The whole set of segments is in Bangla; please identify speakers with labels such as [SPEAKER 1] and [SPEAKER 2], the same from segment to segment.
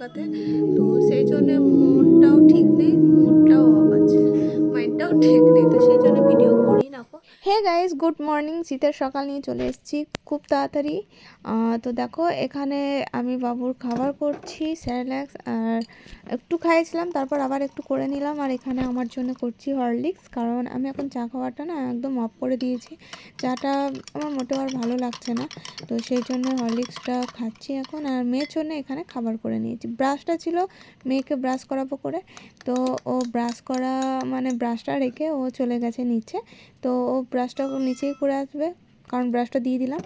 [SPEAKER 1] দেখাতে তো সেই জন্য
[SPEAKER 2] হে গাইস গুড মর্নিং শীতের সকাল নিয়ে চলে এসেছি খুব তাড়াতাড়ি। তো দেখো, এখানে আমি বাবুর খাবার করছি স্যারেল্যাক্স আর একটু খাইয়েছিলাম, তারপর আবার একটু করে নিলাম, আর এখানে আমার জন্য করছি হরলিক্স, কারণ আমি এখন চা খাওয়াটা না একদম অফ করে দিয়েছি। চাটা আমার মোটেও আর ভালো লাগছে না, তো সেই জন্য হরলিক্সটা খাচ্ছি এখন, আর মেয়ের জন্য এখানে খাবার করে নিয়েছি। ব্রাশটা ছিল, মেয়েকে ব্রাশ করাবো করে, তো ও ব্রাশ করা মানে ব্রাশটা রেখে ও চলে গেছে নিচে, তো ও ব্রাশটা নিচেই করে আসবে, কারণ ব্রাশটা দিয়ে দিলাম।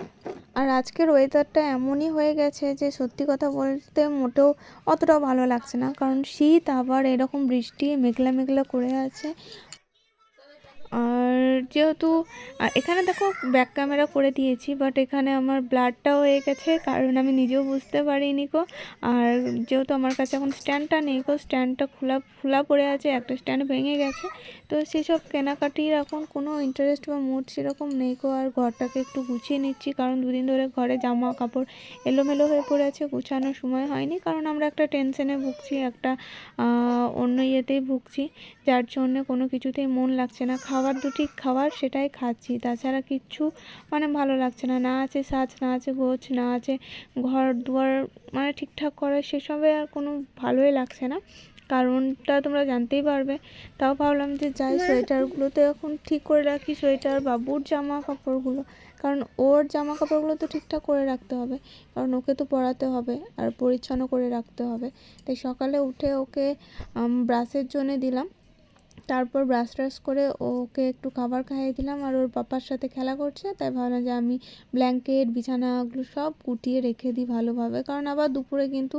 [SPEAKER 2] আর আজকের ওয়েদারটা এমনই হয়ে গেছে যে সত্যি কথা বলতে মোটেও অতটাও ভালো লাগছে না, কারণ শীত আবার এরকম বৃষ্টি মেঘলা মেঘলা করে আছে। আর যেহেতু এখানে দেখো ব্যাক ক্যামেরা করে দিয়েছি বাট এখানে আমার ব্লাডটাও হয়ে গেছে, কারণ আমি নিজেও বুঝতে পারিনি কো আর যেহেতু আমার কাছে এখন স্ট্যান্ডটা নেই কো স্ট্যান্ডটা খোলা খোলা পড়ে আছে, একটা স্ট্যান্ড ভেঙে গেছে তো সেসব কেনাকাটির এখন কোনো ইন্টারেস্ট বা মুড সেরকম নেই কো আর ঘরটাকে একটু গুছিয়ে নিচ্ছি, কারণ দুদিন ধরে ঘরে জামা কাপড় এলোমেলো হয়ে পড়ে আছে, গুছানোর সময় হয়নি। কারণ আমরা একটা টেনশনে ভুগছি, একটা অন্য ইয়েতেই ভুগছি, যার জন্য কোনো কিছুতেই মন লাগছে না। খাবার দুটি খাবার সেটাই খাচ্ছি, তাছাড়া কিচ্ছু মানে ভালো লাগছে না। না আছে সাজ, না আছে গোছ, না আছে ঘর দুয়ার মানে ঠিকঠাক করা সেসবে আর কোনো ভালোই লাগছে না। কারণটা তোমরা জানতেই পারবে। তাও ভাবলাম যে যাই সোয়েটারগুলো তো এখন ঠিক করে রাখি সোয়েটার বাবুর জামা কাপড়গুলো কারণ ওর জামা কাপড়গুলো তো ঠিকঠাক করে রাখতে হবে। কারণ ওকে তো পরাতে হবে আর পরিচ্ছন্ন করে রাখতে হবে। তাই সকালে উঠে ওকে ব্রাশের জন্য দিলাম। তারপর ব্রাশ ট্রাশ করে ওকে একটু খাবার খাইয়ে দিলাম আর ওর পাপার সাথে খেলা করছে, তাই ভাবলাম যে আমি ব্ল্যাঙ্কেট বিছানাগুলো সব কুটিয়ে রেখে দিই ভালোভাবে। কারণ আবার দুপুরে কিন্তু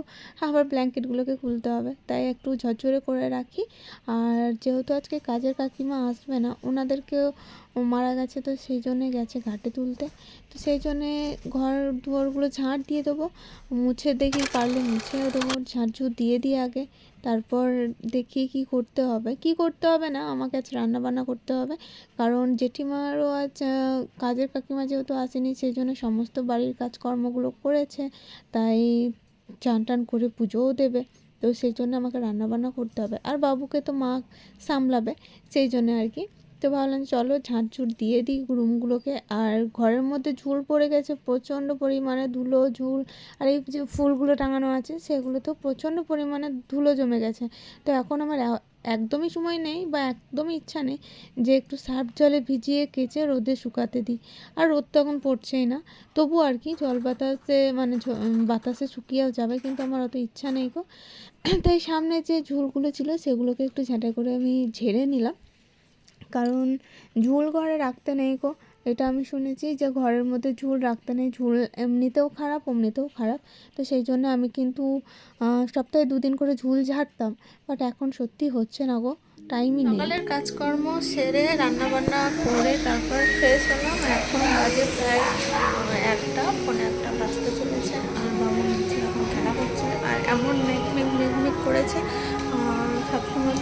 [SPEAKER 2] আবার ব্ল্যাঙ্কেটগুলোকে খুলতে হবে, তাই একটু ঝরঝরে করে রাখি। আর যেহেতু আজকে কাজের কাকিমা আসবে না, ওনাদেরকেও মারা গেছে তো সেই জন্যে গেছে ঘাটে তুলতে। তো সেই জন্যে ঘর দুয়ারগুলো ঝাঁট দিয়ে দেবো। মুছে দেখি পারলে মুছেও দেবো ঝাঁটঝুট দিয়ে দিই আগে। তারপর দেখি কি করতে হবে। কি করতে হবে না? আমাকে আজ রান্নাবান্না করতে হবে। কারণ জেঠিমারও আজ কাজের কাকিমা যেহেতু আসেনি, সেই জন্য সমস্ত বাড়ির কাজকর্মগুলো করেছে। তাই চান টান করে পুজোও দেবে। তো সেই জন্য আমাকে রান্নাবান্না করতে হবে। আর বাবুকে তো মা সামলাবে, সেই জন্য আর কি। তো ভাবলাম চলো ঝাঁটঝুট দিয়ে দিই রুমগুলোকে। আর ঘরের মধ্যে ঝুল পড়ে গেছে, প্রচণ্ড পরিমাণে ধুলো, ঝুল। আর এই যে ফুলগুলো টাঙানো আছে সেগুলো তো প্রচণ্ড পরিমাণে ধুলো জমে গেছে। তো এখন আমার একদমই সময় নেই বা একদমই ইচ্ছা নেই যে একটু সার্ফ জলে ভিজিয়ে কেচে রোদে শুকাতে দিই। আর রোদ তো এখন পড়ছেই না। তবু আর কি, জল বাতাসে মানে বাতাসে শুকিয়েও যাবে কিন্তু আমার অত ইচ্ছা নেই গো। তাই সামনে যে ঝুলগুলো ছিল, সেগুলোকে একটু ঝাঁটাই করে আমি ঝেড়ে নিলাম। কারণ ঝুল ঘরে রাখতে নেই গো। এটা আমি শুনেছি যে ঘরের মধ্যে ঝুল রাখতে নেই। ঝুল এমনিতেও খারাপ, অমনিতেও খারাপ। তো সেই জন্য আমি কিন্তু সপ্তাহে দুদিন করে ঝুল ঝাড়তাম। বাট এখন সত্যি হচ্ছে না গো। টাইমই নেই।
[SPEAKER 1] সকালের কাজকর্ম সেরে রান্না বান্না করে তারপর ফ্রেশ হলাম। এখন বাজে প্রায় একটা পনেরো একটা বাজতে চলেছে। আর বাবা নিচে এখন খেলা করছে। আর এমন মেঘ মেঘ মেঘ মেঘ করেছে। সবসময়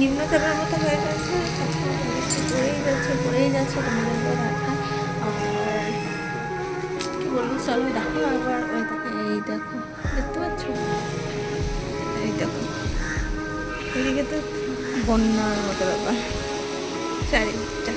[SPEAKER 1] নিম্নচাপের মতো হয়ে গেছে। পড়েই যাচ্ছে পড়েই যাচ্ছে তোমাদের দেখা আর কি বলব, চলো দেখো আবার, ওই এই দেখো, দেখতে পাচ্ছ? এই দেখো, এদিকে তো বন্যার মতো ব্যাপার। চারিদিকটা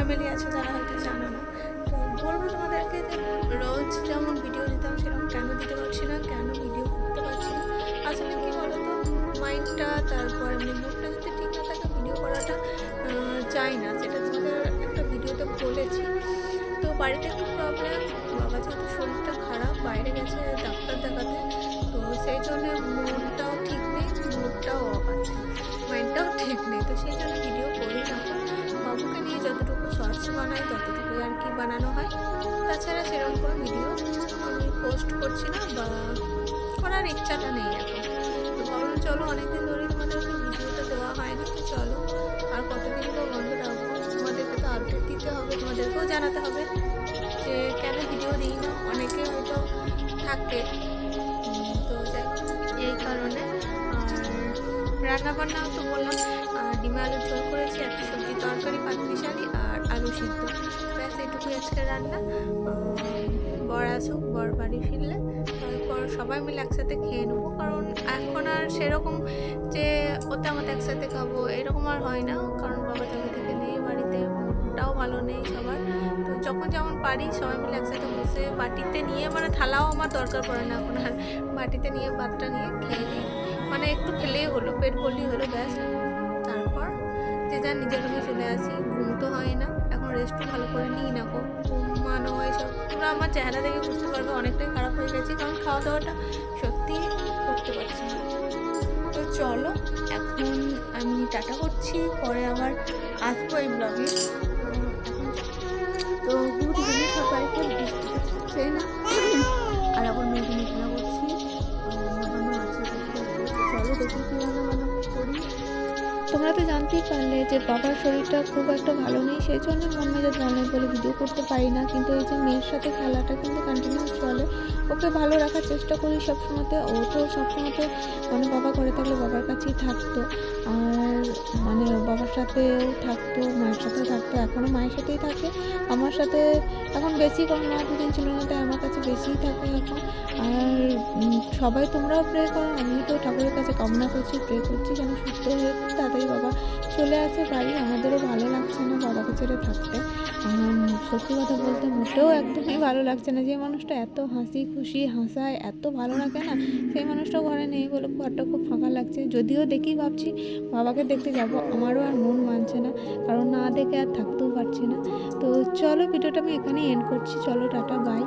[SPEAKER 1] ফ্যামিলি আছে, যারা হয়তো জানো না। তো বলব তোমাদেরকে যে রোজ যেমন ভিডিও দিতাম, সেরকম কেন দিতে পারছি না, কেন ভিডিও করতে পারছি না? আসলে কি বলতো মাইন্ডটা তারপর এমনি মুডটা যদি ঠিক না থাকে ভিডিও করাটা চাই না। যেটা তোমাদের একটা ভিডিওতে বলেছি। তো বাড়িতে একটু প্রবলেম বাবা যেহেতু শরীরটা খারাপ, বাইরে গেছে ডাক্তার দেখাতে, তো সেই জন্য মনটাও ঠিক নেই মুডটাও অফ আছে। মাইন্ডটাও ঠিক নেই, তো সেই জন্য বানানো হয়। তাছাড়া সেরকম কোনো ভিডিও আমি পোস্ট করছি না বা করার ইচ্ছাটা নেই এখন। তো ভাবলাম, চলো অনেকদিন ধরে তোমাদেরকে ভিডিওটা দেওয়া হয়নি, তো চলো আর কতদিন বা বন্ধ রাখব? তোমাদেরকে তো আপডেট দিতে হবে, তোমাদেরকেও জানাতে হবে যে কেন ভিডিও দিই না? অনেকে হয়তো থাকে। তো এই কারণে, আর রান্না বান্নাও তো বললাম ডিমে আলু ঝোল করেছি, একটা সবজি তরকারি পাতমিশালি আর আলু সিদ্ধ। আজকে রান্না বর আসুক বর বাড়ি ফিরলে, তারপর সবাই মিলে একসাথে খেয়ে নেব। কারণ এখন আর সেরকম যে ওতে আমাদের একসাথে খাব, এরকম আর হয় না, কারণ বাবা জবে থেকে নেই বাড়িতে মনটাও ভালো নেই সবার। তো যখন যেমন পারি সবাই মিলে একসাথে বসে বাটিতে নিয়ে মানে থালাও আমার দরকার পড়ে না এখন আর, বাটিতে নিয়ে, ভাতটা নিয়ে খেয়ে নিই। মানে একটু খেলেই হলো, পেট ভরলেই হলো, ব্যাস। তারপর যে যার নিজের রুমে চলে আসি, ঘুম তো হয় না, এখন রেস্টও আমার চেহারা দেখে বুঝতে পারবে অনেকটাই খারাপ হয়ে গেছে, কারণ খাওয়া দাওয়াটা সত্যি করতে পারছি না। তো চলো, এখন আমি টাটা করছি, পরে আবার আসব এই ব্লগে
[SPEAKER 2] জানতেই পারলে যে বাবার শরীরটা খুব একটা ভালো নেই সেই জন্য মন মেজাজ বলে ভিডিও করতে পারি না। কিন্তু এই যে মেয়ের সাথে খেলাটা কিন্তু কন্টিনিউ চলে, ওকে ভালো রাখার চেষ্টা করি সবসময়তে। ও তো সবসময়তে মানে বাবা করে থাকলে বাবার কাছেই থাকতো। আর মানে বাবার সাথেও থাকতো, মায়ের সাথেও থাকতো এখনও মায়ের সাথেই থাকে। আমার সাথে এখন বেশি কম মা দুদিন ছিল না, তাই আমার কাছে বেশিই থাকে এখন। আর সবাই তোমরাও প্রে করো আমি তো ঠাকুরের কাছে কামনা করছি প্রে করছি যেন সুস্থ হয়ে তাড়াতাড়ি বাবা চলে আসে বাড়ি। আমাদেরও ভালো লাগছে না বাবাকে ছেড়ে থাকতে। সত্যি কথা বলতে মোটেও একদমই ভালো লাগছে না। যে মানুষটা এত হাসি খুশি, হাসায়, এত ভালো লাগে না, সেই মানুষটা ঘরে নেই বলে ঘরটা খুব ফাঁকা লাগছে। যদিও দেখি ভাবছি বাবাকে দেখতে যাব, আমারও আর মন মানছে না, কারণ না দেখে আর থাকতেও পারছি না। তো চলো, ভিডিওটা আমি এখানেই এন্ড করছি। চলো, টাটা বাই